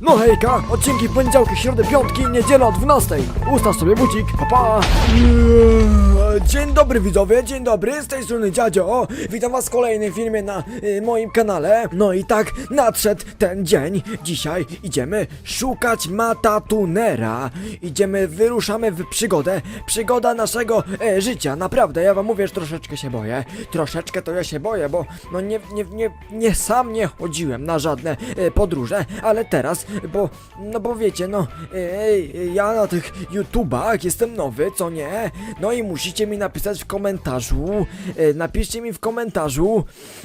No hejka, odcinki w poniedziałki, środę, piątki, niedzielę o 12. Ustaw sobie bucik, pa pa. Dzień dobry widzowie, dzień dobry, z tej strony Dziadzio. Witam was w kolejnym filmie na y, moim kanale. No i tak nadszedł ten dzień. Dzisiaj idziemy szukać Mata Tunera. Idziemy, wyruszamy w przygodę. Przygoda naszego e, życia, naprawdę. Ja wam mówię, że troszeczkę się boję. Troszeczkę to ja się boję, bo no nie, nie, nie, nie sam nie chodziłem na żadne e, podróże, ale teraz, bo, no bo wiecie, no, e, ja na tych YouTubach jestem nowy, co nie? No i musicie mi napisać w komentarzu, e, napiszcie mi w komentarzu,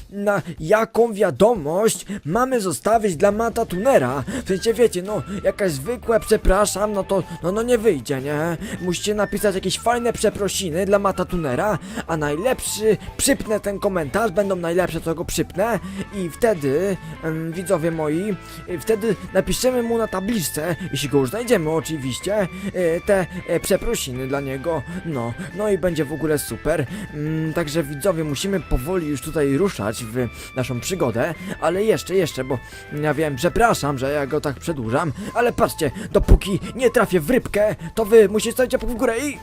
na jaką wiadomość mamy zostawić dla Mata Tunera. W sensie, wiecie, no, jakaś zwykłe przepraszam, no to, no, no nie wyjdzie, nie? Musicie napisać jakieś fajne przeprosiny dla Mata Tunera, a najlepszy, przypnę ten komentarz, będą najlepsze, co go przypnę i wtedy, em, widzowie moi, y, wtedy napiszemy mu na tabliczce, jeśli go już znajdziemy oczywiście, y, te e, przeprosiny dla niego, no, no i będzie w ogóle super, Mm, także widzowie, musimy powoli już tutaj ruszać w naszą przygodę, ale jeszcze, jeszcze, bo ja wiem, przepraszam, że ja go tak przedłużam, ale patrzcie, dopóki nie trafię w rybkę, to wy musicie łapkę w górę i...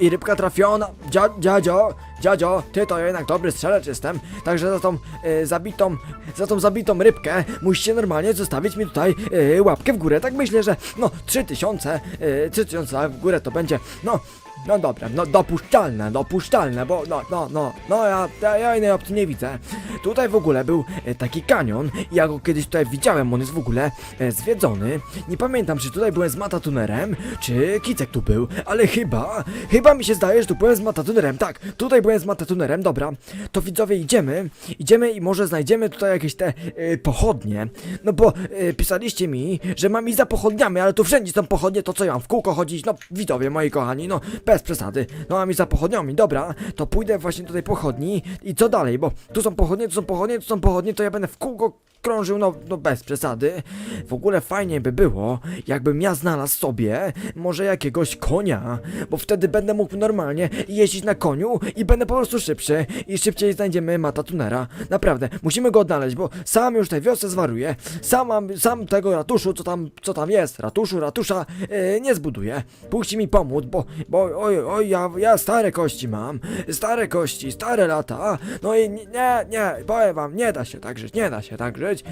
I rybka trafiona. Dzia, dziadzio, dziadzio, ty to jednak dobry strzelec jestem. Także za tą e, zabitą, za tą zabitą rybkę musicie normalnie zostawić mi tutaj e, łapkę w górę. Tak myślę, że no 3000, e, 3000 w górę to będzie, no, no dobra, no dopuszczalne, dopuszczalne, bo no, no, no, no ja, ja, ja innej opcji nie widzę. Tutaj w ogóle był e, taki kanion ja go kiedyś tutaj widziałem, on jest w ogóle zwiedzony. Nie pamiętam, czy tutaj byłem z Matatunerem, czy Kicek tu był, ale chyba, chyba mi się zdaje, że tu byłem z Matatunerem, tak, tutaj byłem z Matatunerem, dobra. To widzowie idziemy, idziemy i może znajdziemy tutaj jakieś te e, pochodnie, no bo e, pisaliście mi, że mam iść za pochodniami, ale tu wszędzie są pochodnie, to co ja mam w kółko chodzić, no widzowie moi kochani, no bez przesady, no mam iść za pochodniami, dobra, to pójdę właśnie do tej pochodni i co dalej, bo tu są pochodnie, tu są pochodnie, tu są pochodnie, to ja będę w kółko krążył, no, no bez przesady. W ogóle fajnie by było, jakbym ja znalazł sobie może jakiegoś konia, bo wtedy będę mógł normalnie jeździć na koniu i będę po prostu szybszy i szybciej znajdziemy Mata Tunera. Naprawdę, musimy go odnaleźć, bo sam już tej wiosce zwaruję, sam mam, sam tego ratuszu, co tam, co tam jest, ratuszu, ratusza, yy, nie zbuduję. Puści mi pomóc, bo, bo oj, oj, ja, ja stare kości mam, stare kości, stare lata, no i nie, nie, powiem wam, nie da się tak żyć, nie da się tak żyć.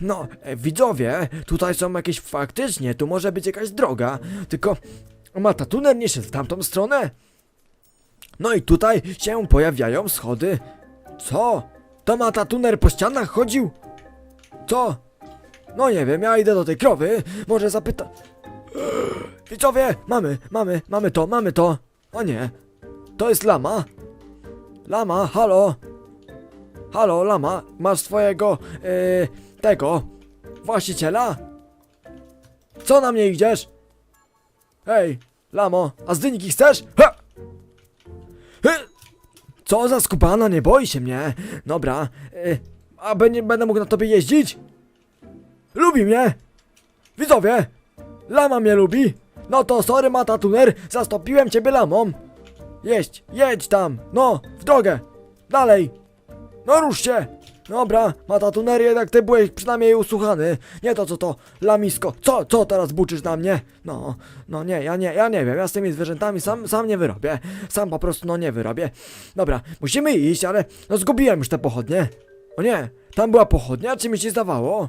No, e, widzowie, tutaj są jakieś faktycznie, tu może być jakaś droga, tylko Mata Tuner nie szedł w tamtą stronę. No i tutaj się pojawiają schody. Co? To Mata Tuner po ścianach chodził? Co? No nie wiem, ja idę do tej krowy, może zapyta... Widzowie, mamy, mamy, mamy to, mamy to. O nie, to jest lama. Lama, halo. Halo, lama, masz swojego, yy, tego, właściciela? Co na mnie idziesz? Hej, lamo, a z dyniki chcesz? Ha! Hy! Co za skupana, nie boi się mnie. Dobra, yy, a będzie, będę mógł na tobie jeździć? Lubi mnie! Widzowie! Lama mnie lubi! No to sorry Mata Tuner, zastąpiłem ciebie lamą! Jeźdź, jedź tam! No, w drogę! Dalej! No rusz się! Dobra, Mata Tuner, jednak ty byłeś przynajmniej usłuchany. Nie to co to, lamisko. Co, co teraz buczysz na mnie? No, no nie, ja nie, ja nie wiem, ja z tymi zwierzętami sam, sam nie wyrobię. Sam po prostu, no nie wyrobię. Dobra, musimy iść, ale no zgubiłem już te pochodnie. O nie, tam była pochodnia, czy mi się zdawało?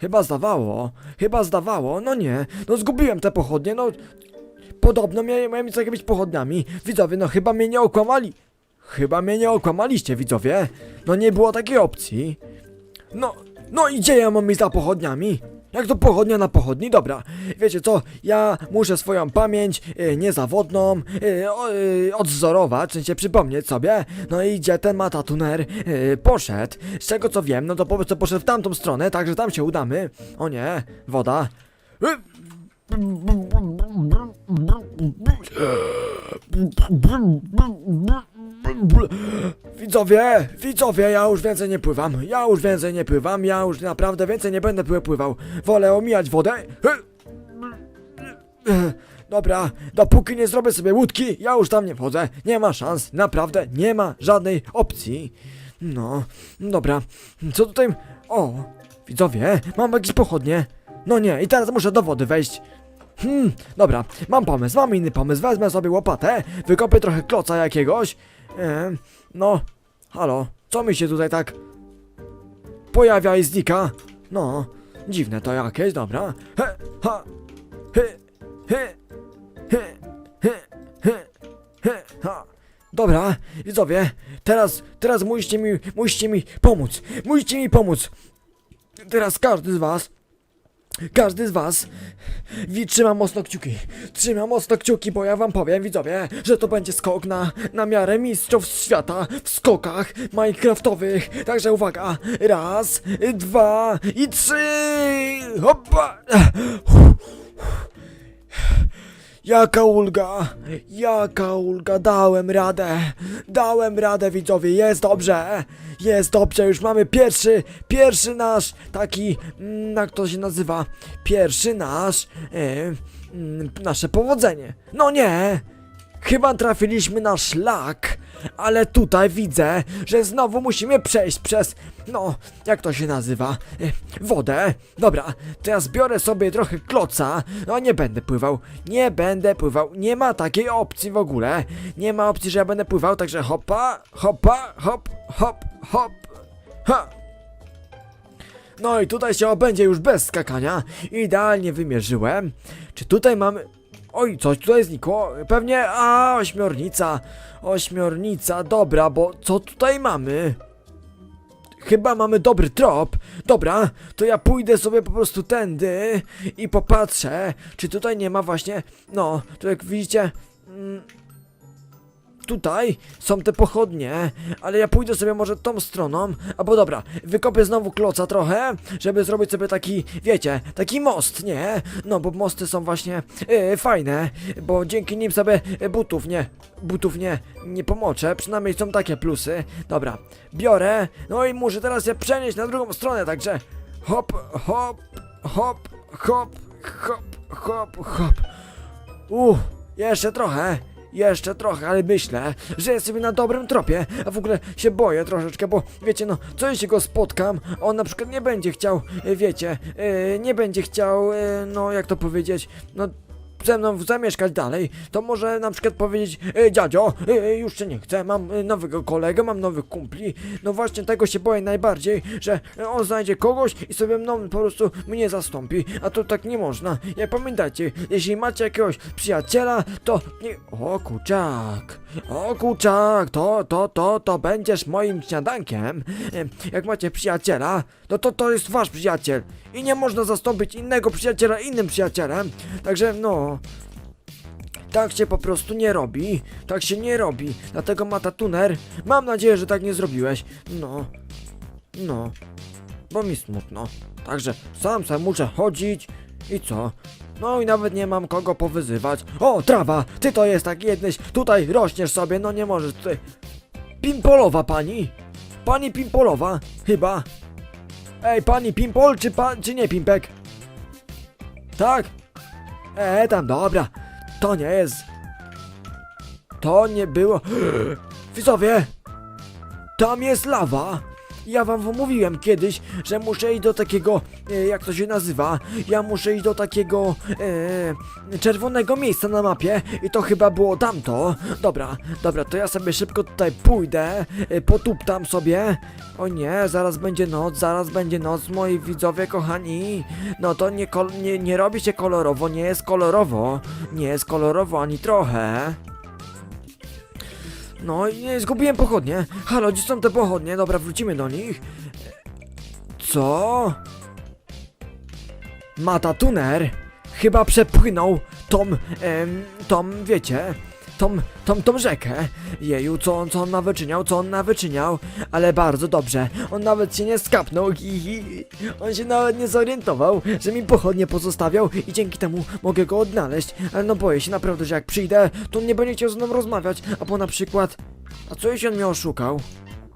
Chyba zdawało, chyba zdawało, no nie, no zgubiłem te pochodnie, no Podobno miałem, miałem z jakimiś pochodniami. Widzowie, no chyba mnie nie okłamali. Chyba mnie nie okłamaliście, widzowie. No nie było takiej opcji. No, no i gdzie ja mam iść za pochodniami? Jak to pochodnia na pochodni? Dobra, wiecie co, ja muszę swoją pamięć y, niezawodną y, o, y, w sensie przypomnieć sobie. No i gdzie ten matatuner y, poszedł? Z czego co wiem, no to po prostu poszedł w tamtą stronę, także tam się udamy. O nie, woda. Widzowie, widzowie, ja już więcej nie pływam. Ja już więcej nie pływam. Ja już naprawdę więcej nie będę pły- pływał. Wolę omijać wodę. Dobra, dopóki nie zrobię sobie łódki, ja już tam nie wchodzę. Nie ma szans, naprawdę nie ma żadnej opcji. No, dobra. Co tutaj? O, widzowie, mam jakieś pochodnie. No nie, i teraz muszę do wody wejść. Hmm, dobra, mam pomysł, mam inny pomysł. Wezmę sobie łopatę, wykopię trochę kloca jakiegoś. Em, no, halo, co mi się tutaj tak pojawia i znika? No, dziwne to jakieś, dobra. He, ha, he, he, he, he, ha. Dobra, widzowie, teraz, teraz musicie mi, musicie mi pomóc, musicie mi pomóc. Teraz każdy z was, każdy z was trzyma mocno kciuki, trzyma mocno kciuki, bo ja wam powiem, widzowie, że to będzie skok na, na miarę mistrzostw świata w skokach minecraftowych. Także uwaga, raz, dwa i trzy, hoppa! Jaka ulga, jaka ulga, dałem radę, dałem radę widzowie, jest dobrze, jest dobrze, już mamy pierwszy, pierwszy nasz taki, mm, jak to się nazywa, pierwszy nasz, mm, nasze powodzenie. No nie, chyba trafiliśmy na szlak, ale tutaj widzę, że znowu musimy przejść przez, no, jak to się nazywa, e, wodę. Dobra, teraz biorę sobie trochę kloca, no nie będę pływał, nie będę pływał, nie ma takiej opcji w ogóle, nie ma opcji, że ja będę pływał, także hopa, hopa, hop, hop, hop, ha. No i tutaj się obędzie już bez skakania. Idealnie wymierzyłem. Czy tutaj mamy... Oj, coś tutaj znikło. Pewnie... A, ośmiornica. Ośmiornica, dobra, bo co tutaj mamy? Chyba mamy dobry trop. Dobra, to ja pójdę sobie po prostu tędy i popatrzę, czy tutaj nie ma właśnie... No, tu jak widzicie... Mm, tutaj są te pochodnie, ale ja pójdę sobie może tą stroną, albo dobra, wykopię znowu kloca trochę, żeby zrobić sobie taki, wiecie, taki most, nie? No, bo mosty są właśnie e, fajne, bo dzięki nim sobie butów nie, butów nie, nie pomoczę, przynajmniej są takie plusy. Dobra, biorę, no i muszę teraz się przenieść na drugą stronę, także hop, hop, hop, hop, hop, hop, hop. Uff, jeszcze trochę. Jeszcze trochę, ale myślę, że jestem na dobrym tropie, a w ogóle się boję troszeczkę, bo wiecie, no, co jeśli go spotkam, on na przykład nie będzie chciał, wiecie, e, nie będzie chciał, e, no, jak to powiedzieć, no, ze mną zamieszkać dalej, to może na przykład powiedzieć, e, dziadzio, e, już cię nie chcę, mam e, nowego kolegę, mam nowych kumpli, no właśnie tego się boję najbardziej, że on znajdzie kogoś i sobie mną po prostu mnie zastąpi, a to tak nie można, jak pamiętajcie, jeśli macie jakiegoś przyjaciela, to nie... O kurczak, o to, to, to, to będziesz moim śniadankiem, E, jak macie przyjaciela, no to to jest wasz przyjaciel i nie można zastąpić innego przyjaciela innym przyjacielem, także no... Tak się po prostu nie robi. Tak się nie robi. Dlatego Mata Tuner, mam nadzieję, że tak nie zrobiłeś. No. No. Bo mi smutno. Także sam sam muszę chodzić i co? No i nawet nie mam kogo powyzywać. O, trawa! Ty to jest tak jednyś. Tutaj rośniesz sobie, no nie możesz tutaj. Pimpolowa pani? Pani Pimpolowa? Chyba. Ej, pani Pimpol, czy pan, czy nie Pimpek? Tak? E, tam, dobra. To nie jest. To nie było. Widzowie! Tam jest lawa! Ja wam mówiłem kiedyś, że muszę iść do takiego, jak to się nazywa, ja muszę iść do takiego e, czerwonego miejsca na mapie i to chyba było tamto. Dobra, dobra, to ja sobie szybko tutaj pójdę, e, potuptam sobie. O nie, zaraz będzie noc, zaraz będzie noc, moi widzowie kochani. No to nie, nie, nie robi się kolorowo, nie jest kolorowo, nie jest kolorowo ani trochę. No i zgubiłem pochodnie. Halo, gdzie są te pochodnie? Dobra, wrócimy do nich. Co? Mata Tuner chyba przepłynął tą, em, tą, wiecie, tą, tą, tą rzekę. Jeju, co on, co on nawyczyniał, co on nawyczyniał, ale bardzo dobrze. On nawet się nie skapnął, hi, hi. On się nawet nie zorientował, że mi pochodnie pozostawiał i dzięki temu mogę go odnaleźć. Ale no boję się naprawdę, że jak przyjdę, to on nie będzie chciał ze mną rozmawiać, albo na przykład... A co jeśli on mnie oszukał?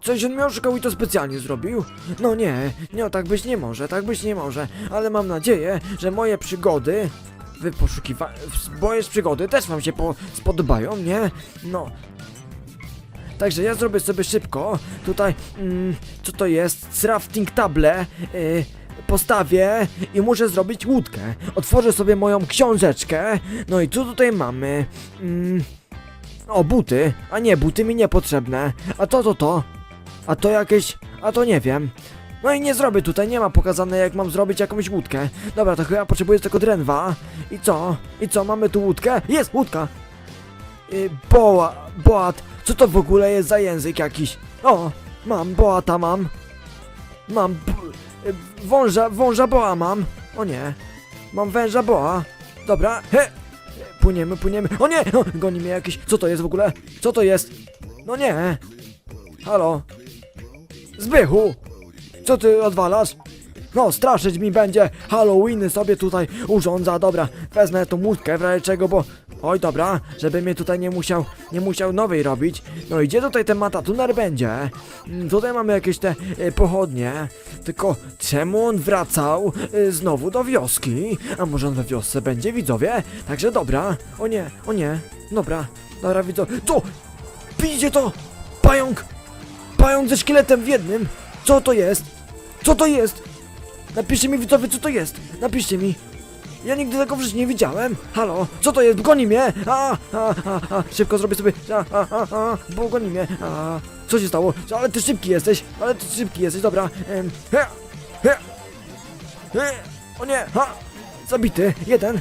Coś on mnie oszukał i to specjalnie zrobił? No nie, nie, tak być nie może, tak być nie może, ale mam nadzieję, że moje przygody, w- moje przygody też wam się po... spodobają, nie? No. Także ja zrobię sobie szybko, tutaj, mm, co to jest, crafting table, y, postawię i muszę zrobić łódkę. Otworzę sobie moją książeczkę. No i co tutaj mamy? Mm, o, buty. A nie, buty mi niepotrzebne. A to, to, to. A to jakieś... A to nie wiem. No i nie zrobię tutaj, nie ma pokazane jak mam zrobić jakąś łódkę. Dobra, to chyba potrzebuję tylko drętwa. I co? I co, mamy tu łódkę? Jest, łódka! Y, boa, boat. Co to w ogóle jest za język jakiś? O, mam, boata mam. Mam, y, wąża, wąża boa mam. O nie, mam węża boa. Dobra, he. Płyniemy, płyniemy. O nie, goni mnie jakiś. Co to jest w ogóle? Co to jest? No nie. Halo. Zbychu. Co ty odwalasz? No, straszyć mi będzie. Halloween sobie tutaj urządza. Dobra, wezmę tą łódkę w razie czego, bo... Oj, dobra, żeby mnie tutaj nie musiał, nie musiał nowej robić. No i gdzie tutaj ten matatuner będzie? Mm, Tutaj mamy jakieś te e, pochodnie. Tylko czemu on wracał e, znowu do wioski? A może on we wiosce będzie, widzowie? Także dobra. O nie, o nie. Dobra, dobra, widzowie. To! Widzicie to? Pająk! Pająk ze szkieletem w jednym! Co to jest? Co to jest? Napiszcie mi widzowie, co to jest! Napiszcie mi! Ja nigdy tego w życiu nie widziałem! Halo, co to jest? Goni mnie! A, a, a, a, szybko zrobię sobie... A, a, a, a, bo goni mnie! A, co się stało? Ale ty szybki jesteś! Ale ty szybki jesteś, dobra! Em, he, he, he, o nie! Ha! Zabity! Jeden!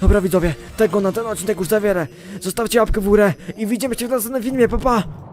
Dobra widzowie, tego na ten odcinek już zawierę. Zostawcie łapkę w górę i widzimy się w następnym filmie, pa pa!